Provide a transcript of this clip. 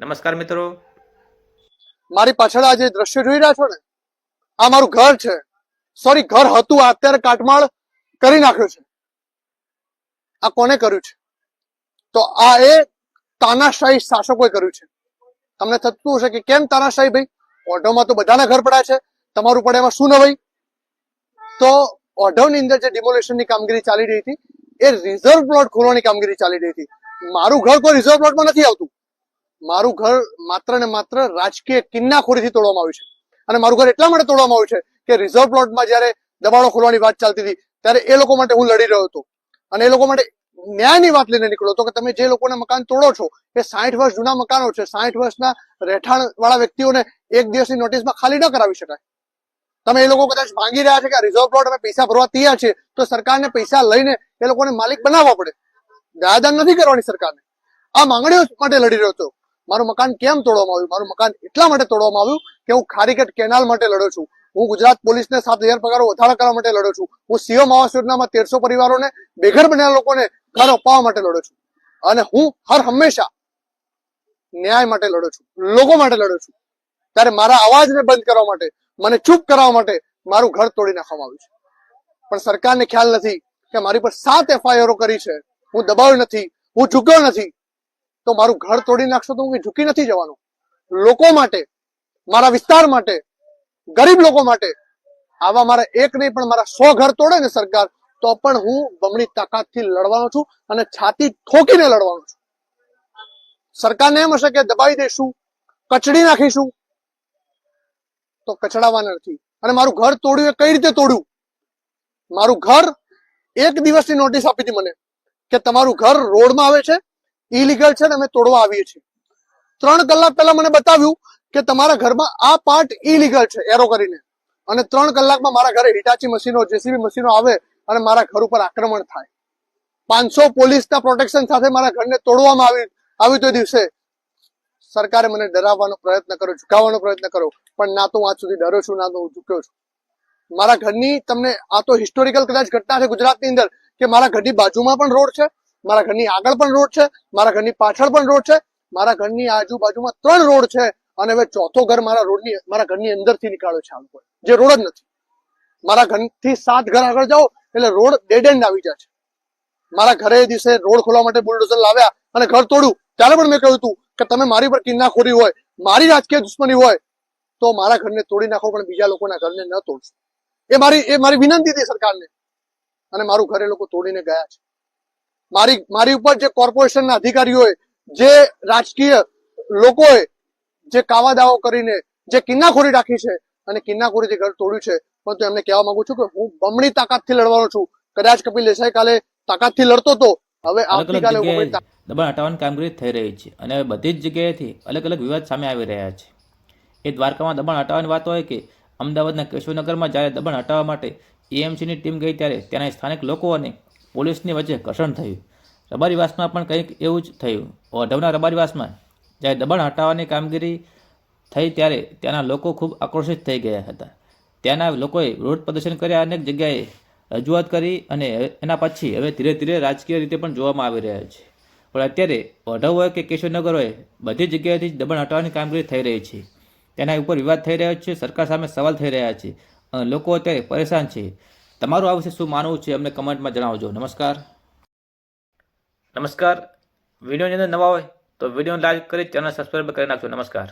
નમસ્કાર મિત્રો. મારી પાછળ આ જે દ્રશ્ય જોઈ રહ્યા છો ને, આ મારું ઘર છે. સોરી ઘર હતું, આ અત્યારે કાટમાળ કરી નાખ્યું છે. આ કોને કર્યું છે? તો આ એ તાનાશાહી શાસકોએ કર્યું છે. તમને થતું હશે કે કેમ તાનાશાહી ભાઈ? ઓઢવમાં તો બધાના ઘર પડ્યા છે. તમારું પડે એમાં શું ન ભાઈ તો ઓઢવની અંદર જે ડિમોલેશનની કામગીરી ચાલી રહી હતી, એ રિઝર્વ પ્લોટ ખોલવાની કામગીરી ચાલી રહી હતી. મારું ઘર કોઈ રિઝર્વ પ્લોટમાં નથી આવતું. મારું ઘર માત્ર ને માત્ર રાજકીય કિન્નાખોરીથી તોડવામાં આવ્યું છે. અને મારું ઘર એટલા માટે તોડવામાં આવ્યું છે કે રિઝર્વ પ્લોટમાં જ્યારે દબાણો ખોલવાની વાત ચાલતી હતી, ત્યારે એ લોકો માટે હું લડી રહ્યો હતો. અને એ લોકો માટે ન્યાયની વાત લઈને નીકળ્યો હતો કે તમે જે લોકોને મકાન તોડો છો, એ સાઠ વર્ષ જૂના મકાનો છે. સાઠ વર્ષના રહેઠાણ વાળા વ્યક્તિઓને એક દિવસની નોટિસમાં ખાલી ન કરાવી શકાય. તમે એ લોકો કદાચ માંગી રહ્યા છે કે રિઝર્વ પ્લોટ અમે પૈસા ભરવા તૈયાર છે, તો સરકારને પૈસા લઈને એ લોકોને માલિક બનાવવા પડે. દાદાન નથી કરવાની સરકારને. આ માંગણીઓ માટે લડી રહ્યો હતો. મારું મકાન કેમ તોડવામાં આવ્યું? મારું મકાન એટલા માટે તોડવામાં આવ્યું કે હું ખારીગેટ કેનાલ માટે લડ્યો છું. હું ગુજરાત પોલીસને સાત હજાર પગાર વધારા કરવા માટે લડ્યો છું. હું સીએમ આવાસ યોજનામાં તેરસો પરિવારોને બેઘર બનેલા લોકોને ઘર અપાવવા માટે લડ્યો છું. અને હું હર હંમેશા ન્યાય માટે લડ્યો છું. લોકો માટે લડ્યો છું. ત્યારે મારા અવાજને બંધ કરવા માટે, મને ચૂપ કરાવવા માટે મારું ઘર તોડી નાખવામાં આવ્યું છે. પણ સરકારને ખ્યાલ નથી કે મારી પર સાત એફઆઈઆરો કરી છે. હું દબાવ્યો નથી. હું ઝૂક્યો નથી. તો મારું ઘર તોડી નાખશો તો હું ઝૂકી નથી જવાનો. લોકો માટે, મારા વિસ્તાર માટે, ગરીબ લોકો માટે, આવા મારા એક નહીં, પણ મારા સો ઘર તોડે ને સરકાર, તો પણ હું બમણી તાકાતથી લડવાનો છું અને છાતી ઠોકીને લડવાનો છું. સરકારને એમ હશે કે દબાવી દઈશું, કચડી નાખીશું. તો કચડાવાના નથી. અને મારું ઘર તોડ્યું એ કઈ રીતે તોડ્યું? મારું ઘર એક દિવસની નોટિસ આપી હતી મને કે તમારું ઘર રોડમાં આવે છે ઇલીગલ છે ને અમે તોડવા આવીએ છીએ. ત્રણ કલાક પહેલા મને બતાવ્યું કે તમારા ઘરમાં આ પાર્ટ ઇલીગલ છે એરો કરીને. અને ત્રણ કલાકમાં મારા ઘરે હિટાચી મશીનો, જેસીબી મશીનો આવે અને મારા ઘર ઉપર આક્રમણ થાય. પાંચસો પોલીસના પ્રોટેક્શન સાથે મારા ઘરને તોડવામાં આવી આવ્યું તે દિવસે સરકારે મને ડરાવવાનો પ્રયત્ન કર્યો, ઝુકાવવાનો પ્રયત્ન કર્યો, પણ ના તો હું આજ સુધી ડર્યો છું, ના તો હું ઝૂક્યો છું. મારા ઘરની તમને આ તો હિસ્ટોરિકલ કદાચ ઘટના છે ગુજરાતની અંદર, કે મારા ઘરની બાજુમાં પણ રોડ છે મારા ઘરની આગળ પણ રોડ છે, મારા ઘરની પાછળ પણ રોડ છે, મારા ઘરની આજુબાજુમાં ત્રણ રોડ છે અને હવે ચોથો ઘર મારા રોડની, મારા ઘરની અંદરથી નીકાળ્યો છે આ જે રોડ જ નથી. મારા ઘરથી સાત ઘર આગળ જાઓ, એટલે રોડ ડેડ એન્ડ આવી જાય છે. મારા ઘરે દિવસે રોડ ખોલવા માટે બુલડોઝર લાવ્યા અને ઘર તોડ્યું. ત્યારે પણ મેં કહ્યું હતું કે તમે મારી પર કિન્નાખોરી હોય, મારી રાજકીય દુશ્મની હોય, તો મારા ઘરને તોડી નાખો, પણ બીજા લોકોના ઘરને ન તોડશો. એ મારી એ મારી વિનંતી હતી સરકારને. અને મારું ઘરે લોકો તોડીને ગયા છે. મારી મારી ઉપર જે કોર્પોરેશનના અધિકારીઓએ જે રાજકીય લોકોએ જે કાવા દાવો કરીને જે કિન્નાખોરી રાખી છે અને કિન્નાખોરીથી ઘર તોડ્યું છે પરંતુ એમને કહેવા માંગુ છું કે હું બમણી તાકાતથી લડવાનો છું. કદાચ કપિલ દેસાઈ કાલે તાકાતથી લડતો તો હવે આવતીકાલે દબાણ હટાવવાની કામગીરી થઈ રહી છે અને હવે બધી જ જગ્યાએથી અલગ અલગ વિવાદ સામે આવી રહ્યા છે. એ દ્વારકામાં દબાણ હટાવવાની વાત હોય કે અમદાવાદના કેશવનગરમાં જ્યારે દબાણ હટાવવા માટે એએમસીની ટીમ ગઈ ત્યારે ત્યાંના સ્થાનિક લોકો અને પોલીસની વચ્ચે ઘર્ષણ થયું. રબારીવાસમાં પણ કંઈક એવું જ થયું. ઓઢવના રબારીવાસમાં જ્યારે દબાણ હટાવવાની કામગીરી થઈ ત્યારે ત્યાંના લોકો ખૂબ આક્રોશિત થઈ ગયા હતા. ત્યાંના લોકોએ વિરોધ પ્રદર્શન કર્યા અનેક જગ્યાએ રજૂઆત કરી અને એના પછી હવે ધીરે ધીરે રાજકીય રીતે પણ જોવામાં આવી રહ્યા છે. પણ અત્યારે ઓઢવ હોય કે કેશવનગર હોય બધી જગ્યાએથી જ દબાણ હટાવવાની કામગીરી થઈ રહી છે. તેના ઉપર વિવાદ થઈ રહ્યો છે, સરકાર સામે સવાલ થઈ રહ્યા છે લોકો અત્યારે પરેશાન છે. તમારું આ વિશે શું માનવું છે, અમને કમેન્ટમાં જણાવજો. નમસ્કાર. નમસ્કાર. વિડીયોની અંદર નવા હોય તો વિડીયોને લાઈક કરી ચેનલ સબસ્ક્રાઈબ કરી નાખજો. નમસ્કાર.